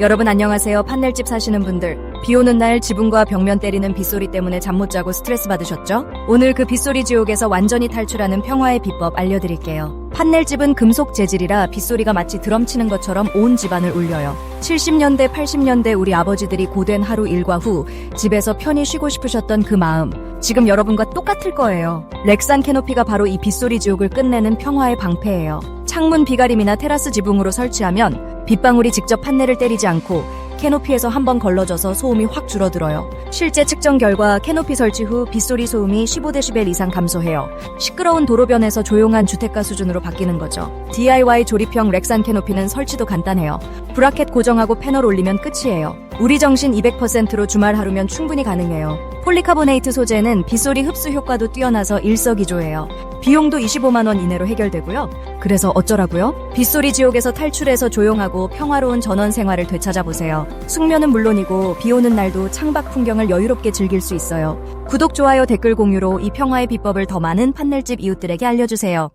여러분 안녕하세요. 판넬집 사시는 분들. 비 오는 날 지붕과 벽면 때리는 빗소리 때문에 잠 못 자고 스트레스 받으셨죠? 오늘 그 빗소리 지옥에서 완전히 탈출하는 평화의 비법 알려드릴게요. 판넬집은 금속 재질이라 빗소리가 마치 드럼 치는 것처럼 온 집안을 울려요. 70년대, 80년대 우리 아버지들이 고된 하루 일과 후 집에서 편히 쉬고 싶으셨던 그 마음. 지금 여러분과 똑같을 거예요. 렉산 캐노피가 바로 이 빗소리 지옥을 끝내는 평화의 방패예요. 창문 비가림이나 테라스 지붕으로 설치하면 빗방울이 직접 판넬을 때리지 않고 캐노피에서 한 번 걸러져서 소음이 확 줄어들어요. 실제 측정 결과 캐노피 설치 후 빗소리 소음이 15dB 이상 감소해요. 시끄러운 도로변에서 조용한 주택가 수준으로 바뀌는 거죠. DIY 조립형 렉산 캐노피는 설치도 간단해요. 브라켓 고정하고 패널 올리면 끝이에요. 우리 정신 200%로 주말 하루면 충분히 가능해요. 폴리카보네이트 소재는 빗소리 흡수 효과도 뛰어나서 일석이조예요. 비용도 25만 원 이내로 해결되고요. 그래서 어쩌라고요? 빗소리 지옥에서 탈출해서 조용하고 평화로운 전원 생활을 되찾아보세요. 숙면은 물론이고 비 오는 날도 창밖 풍경을 여유롭게 즐길 수 있어요. 구독, 좋아요, 댓글 공유로 이 평화의 비법을 더 많은 판넬집 이웃들에게 알려주세요.